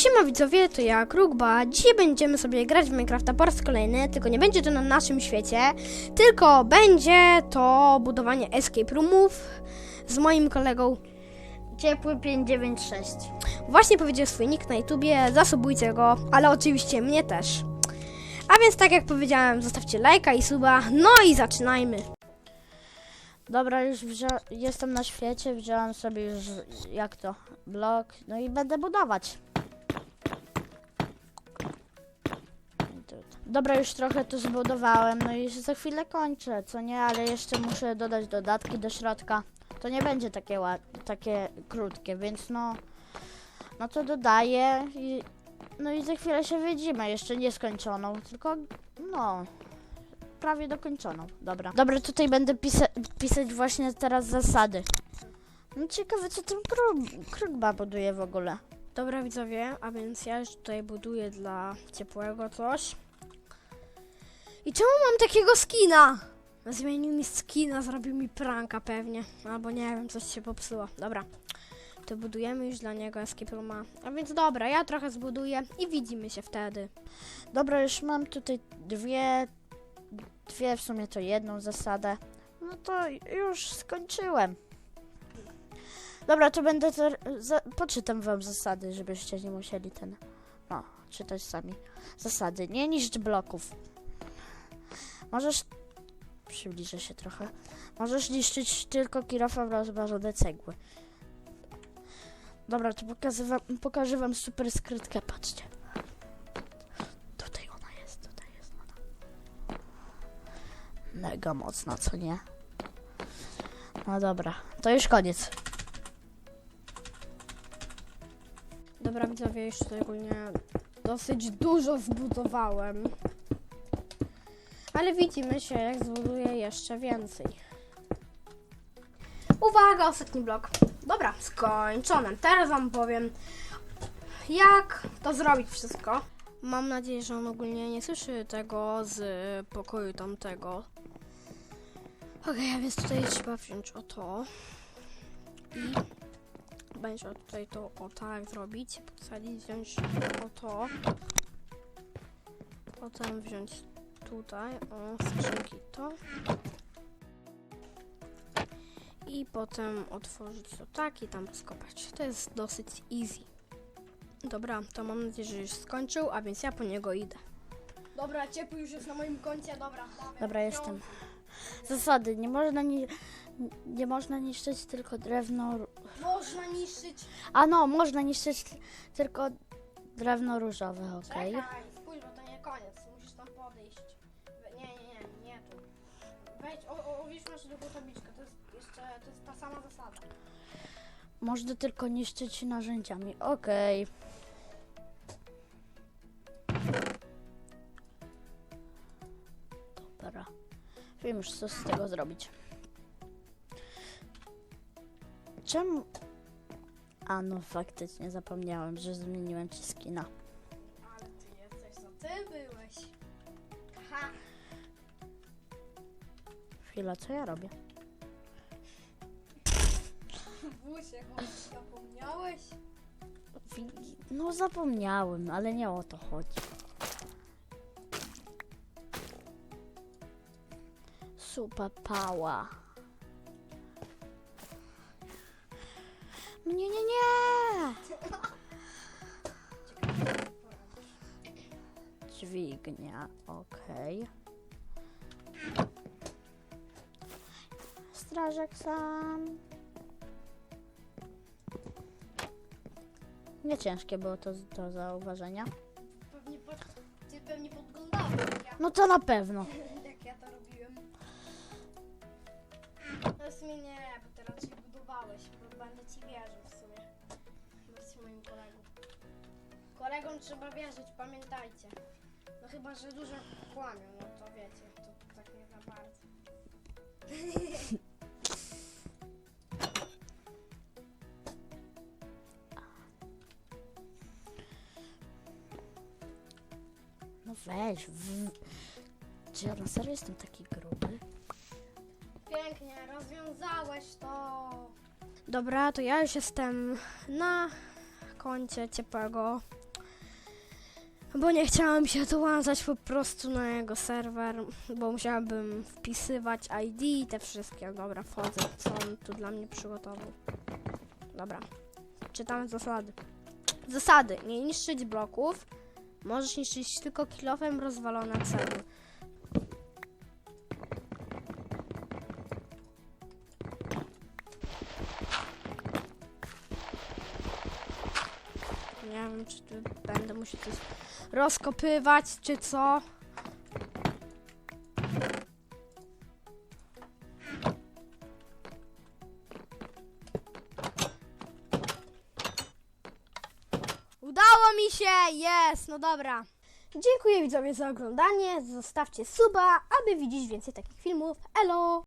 Siema widzowie, to ja Krugba. Dzisiaj będziemy sobie grać w Minecrafta po raz kolejny, tylko nie będzie to na naszym świecie, tylko będzie to budowanie escape roomów z moim kolegą. Ciepły 596. Właśnie powiedział swój nick na YouTubie, zasubujcie go, ale oczywiście mnie też. A więc tak jak powiedziałem, zostawcie lajka i suba, no i zaczynajmy. Dobra, już jestem na świecie, wziąłem sobie już, jak to, blok, no i będę budować. Dobra, już trochę to zbudowałem, no i za chwilę kończę, co nie, ale jeszcze muszę dodać dodatki do środka. To nie będzie takie, takie krótkie, więc no, no to dodaję i, no i za chwilę się widzimy, jeszcze nie skończoną, tylko no, prawie dokończoną. Dobra. Dobra, tutaj będę pisa pisać właśnie teraz zasady. No ciekawe, co ten kruk, krukba buduje w ogóle. Dobra widzowie, a więc ja już tutaj buduję dla ciepłego coś. I czemu mam takiego skina? Zmienił mi skina, zrobił mi pranka pewnie. Albo nie wiem, coś się popsuło. Dobra. To budujemy już dla niego escape rooma. A więc dobra, ja trochę zbuduję i widzimy się wtedy. Dobra, już mam tutaj dwie, dwie w sumie to jedną zasadę. No to już skończyłem. Dobra, to będę, to, za, poczytam wam zasady, żebyście nie musieli ten, no, czytać sami. Zasady, nie niszcz bloków. Możesz, przybliżę się trochę, możesz niszczyć tylko kirofem rozważone cegły. Dobra, to pokażę wam, pokażę wam super skrytkę, patrzcie. Tutaj ona jest, tutaj jest ona. Mega mocna, co nie? No dobra, to już koniec. Dobra widzowie, tutaj ogólnie dosyć dużo zbudowałem. Ale widzimy się, jak zbuduję jeszcze więcej. Uwaga, ostatni blok. Dobra, skończone. Teraz wam powiem, jak to zrobić wszystko. Mam nadzieję, że on ogólnie nie słyszy tego z pokoju tamtego. Okej, a więc tutaj trzeba wziąć o to. I będzie tutaj to o tak zrobić, posadzić, wziąć o to. Potem wziąć tutaj, o skrzynki to. I potem otworzyć to tak i tam skopać. To jest dosyć easy. Dobra, to mam nadzieję, że już skończył, a więc ja po niego idę. Dobra, ciepły już jest na moim koncie, dobra. Dobra, jestem. Zasady, nie można, ni nie można niszczyć tylko drewno. ró- Można niszczyć. A no, można niszczyć tylko drewno różowe, okej? Czekaj, Wejdź, o, o, wiesz, masz drugą tabliczkę. To jest jeszcze, to jest ta sama zasada. Można tylko niszczyć narzędziami, okej. Dobra. Wiem już, co z tego zrobić. Czemu... A no, faktycznie zapomniałem, że zmieniłem ci skina. Ale ty jesteś, co ty byłeś. Ha! Chwila, co ja robię? Wusie, zapomniałeś? No zapomniałem, ale nie o to chodzi. Super pała. Nie, nie, nie! Dźwignia, okej. Strażak sam. Nie ciężkie było to do zauważenia. Pewnie pod, ty pewnie podglądałeś, ja, No to na pewno. jak ja to robiłem. No w sumie nie, bo ty raczej budowałeś, bo będę ci wierzył w sumie. Jesteś moim kolegą. Kolegom trzeba wierzyć, pamiętajcie. No chyba, że dużo kłamią, no to wiecie, to tak nie za bardzo. No weź. W... Czy ja na serio jestem taki gruby? Pięknie, rozwiązałeś to. Dobra, to ja już jestem na koncie ciepłego. Bo nie chciałam się dołączać po prostu na jego serwer, bo musiałabym wpisywać ID i te wszystkie. Dobra, wchodzę, co on tu dla mnie przygotował. Dobra, czytamy zasady. Zasady. Nie niszczyć bloków. Możesz niszczyć tylko kilofem rozwalone cele. Nie wiem, czy tu będę musiał coś rozkopywać, czy co. mi się! Jest! No dobra. Dziękuję widzowie za oglądanie. Zostawcie suba, aby widzieć więcej takich filmów. Elo!